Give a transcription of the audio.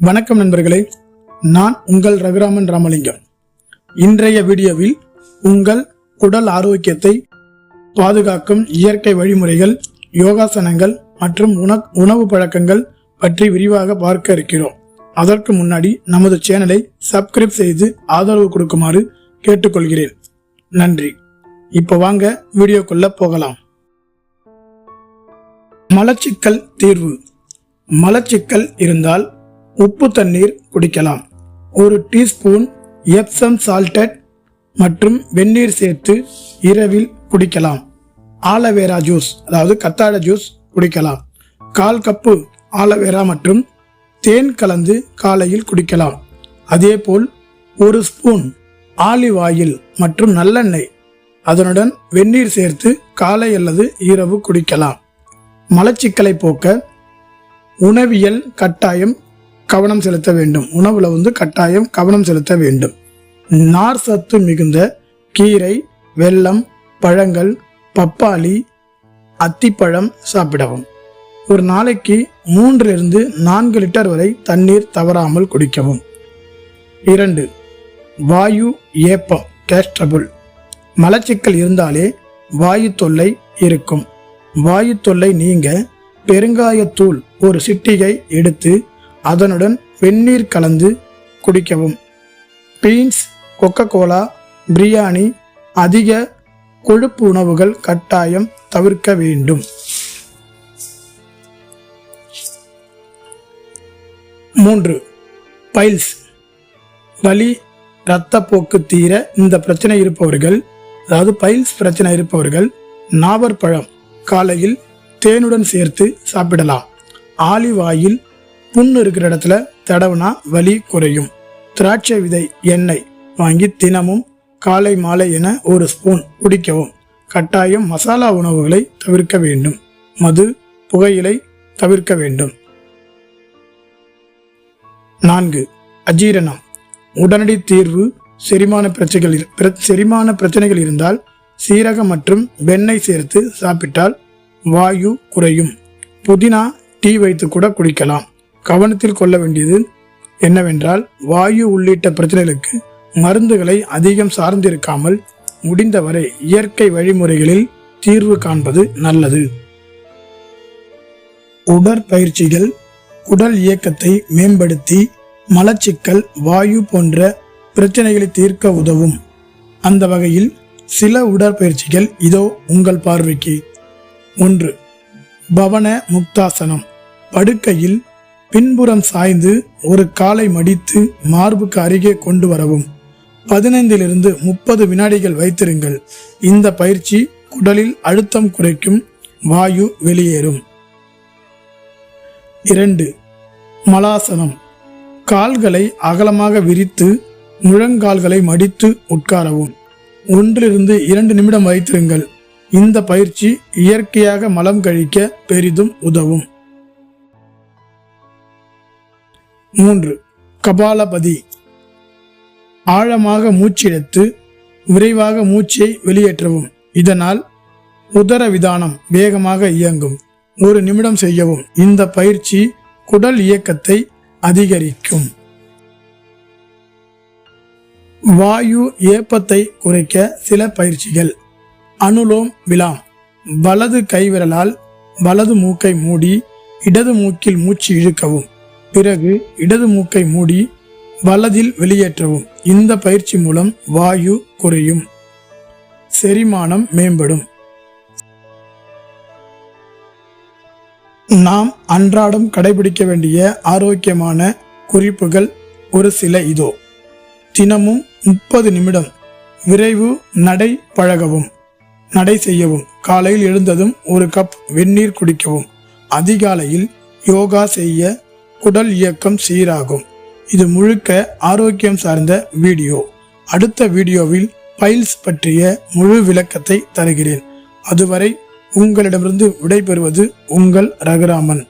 வணக்கம் நண்பர்களே நான் உங்கள் ரகுராமன் ராமலிங்கம். இன்றைய வீடியோவில் உங்கள் குடல் ஆரோக்கியத்தை பாதுகாக்கும் இயற்கை வழிமுறைகள் யோகாசனங்கள் மற்றும் உண உணவு பழக்கங்கள் பற்றி விரிவாக பார்க்க இருக்கிறோம். அதற்கு முன்னாடி நமது சேனலை சப்ஸ்கிரைப் செய்து ஆதரவு கொடுக்குமாறு கேட்டுக்கொள்கிறேன். நன்றி. இப்போ வாங்க வீடியோக்குள்ள போகலாம். மலச்சிக்கல் தீர்வு. மலச்சிக்கல் இருந்தால் உப்பு தண்ணீர் குடிக்கலாம். ஒரு டீஸ்பூன் எப்சம் சால்டட் மற்றும் வெந்நீர் சேர்த்து இரவில் குடிக்கலாம். ஆலவேரா ஜூஸ் அதாவது கத்தாழ ஜூஸ் குடிக்கலாம். கால் கப்பு ஆலவேரா மற்றும் தேன் கலந்து காலையில் குடிக்கலாம். அதேபோல் ஒரு ஸ்பூன் ஆலிவ் ஆயில் மற்றும் நல்லெண்ணெய். அதனுடன் வெந்நீர் சேர்த்து காலை அல்லது இரவு குடிக்கலாம். மலச்சிக்கலை போக்க உணவியல் கட்டாயம் கவனம் செலுத்த வேண்டும். உணவுல வந்து கட்டாயம் கவனம் செலுத்த வேண்டும். நார் சத்து மிகுந்த கீரை வெல்லம் பழங்கள் பப்பாளி அத்திப்பழம் சாப்பிடவும். ஒரு நாளைக்கு மூன்றிலிருந்து நான்கு லிட்டர் வரை தண்ணீர் தவறாமல் குடிக்கவும். இரண்டு வாயு ஏப்பம் கேஸ்ட்ரபுள் மலச்சிக்கல் இருந்தாலே வாயு தொல்லை இருக்கும். வாயு தொல்லை நீங்க பெருங்காயத்தூள் ஒரு சிட்டிகை எடுத்து அதனுடன் வெந்நீர் கலந்து குடிக்கவும். பீன்ஸ் கொக்கோ கோலா பிரியாணி அதிக கொழுப்பு உணவுகள் கட்டாயம் தவிர்க்க வேண்டும். மூன்று பைல்ஸ். வலி இரத்தப்போக்கு தீர இந்த பிரச்சனை இருப்பவர்கள் அதாவது பைல்ஸ் பிரச்சனை இருப்பவர்கள் நாவற்பழம் காலையில் தேனுடன் சேர்த்து சாப்பிடலாம். ஆலிவ் ஆயில் புண்ணு இருக்கிற இடத்துல தடவுனா வலி குறையும். திராட்சை விதை எண்ணெய் வாங்கி தினமும் காலை மாலை என ஒரு ஸ்பூன் குடிக்கவும். கட்டாயம் மசாலா உணவுகளை தவிர்க்க வேண்டும். மது புகையிலை தவிர்க்க வேண்டும். நான்கு அஜீரணம். உடனடி தீர்வு செரிமான பிரச்சனைகள் செரிமான பிரச்சனைகள் இருந்தால் சீரகம் மற்றும் வெண்ணெய் சேர்த்து சாப்பிட்டால் வாயு குறையும். புதினா டீ வைத்து கூட குடிக்கலாம். கவனத்தில் கொள்ள வேண்டியது என்னவென்றால் வாயு உள்ளிட்ட பிரச்சனைகளுக்கு மருந்துகளை அதிகம் சார்ந்திருக்காமல் முடிந்தவரை இயற்கை வழிமுறைகளில் தீர்வு காண்பது நல்லது. உடற்பயிற்சிகள் உடல் இயக்கத்தை மேம்படுத்தி மலச்சிக்கல் வாயு போன்ற பிரச்சனைகளை தீர்க்க உதவும். அந்த வகையில் சில உடற்பயிற்சிகள் இதோ உங்கள் பார்வைக்கு. ஒன்று பவன முக்தாசனம். படுக்கையில் பின்புறம் சாய்ந்து ஒரு காலை மடித்து மார்புக்கு அருகே கொண்டு வரவும். பதினைந்திலிருந்து முப்பது வினாடிகள் வைத்திருங்கள். இந்த பயிற்சி குடலில் அழுத்தம் குறைக்கும் வாயு வெளியேறும். இரண்டு. மலாசனம். கால்களை அகலமாக விரித்து முழங்கால்களை மடித்து உட்காரவும். ஒன்றிலிருந்து இரண்டு நிமிடம் வைத்திருங்கள். இந்த பயிற்சி இயற்கையாக மலம் கழிக்க பெரிதும் உதவும். மூன்று. கபாலபதி. ஆழமாக மூச்செடுத்து விரைவாக மூச்சை வெளியேற்றவும். இதனால் உதர விதானம் வேகமாக இயங்கும். ஒரு நிமிடம் செய்யவும். இந்த பயிற்சி குடல் இயக்கத்தை அதிகரிக்கும். வாயு ஏப்பத்தை குறைக்க சில பயிற்சிகள். அனுலோம் விலாம் வலது கைவிரலால் வலது மூக்கை மூடி இடது மூக்கில் மூச்சு இழுக்கவும். பிறகு இடது மூக்கை மூடி வலதில் வெளியேற்றவும். இந்த பயிற்சி மூலம் வாயு குறையும். செரிமானம் மேம்படும். நாம் அன்றாடம் கடைபிடிக்க வேண்டிய ஆரோக்கியமான குறிப்புகள் ஒரு சில இதோ. தினமும் முப்பது நிமிடம் விரைவு நடை பழகவும் நடை செய்யவும். காலையில் எழுந்ததும் ஒரு கப் வெந்நீர் குடிக்கவும். அதிகாலையில் யோகா செய்ய குடல் இயக்கம் சீராகும். இது முழுக்க ஆரோக்கியம் சார்ந்த வீடியோ. அடுத்த வீடியோவில் பைல்ஸ் பற்றிய முழு விளக்கத்தை தருகிறேன். அதுவரை உங்களிடமிருந்து விடைபெறுவது உங்கள் ரகுராமன்.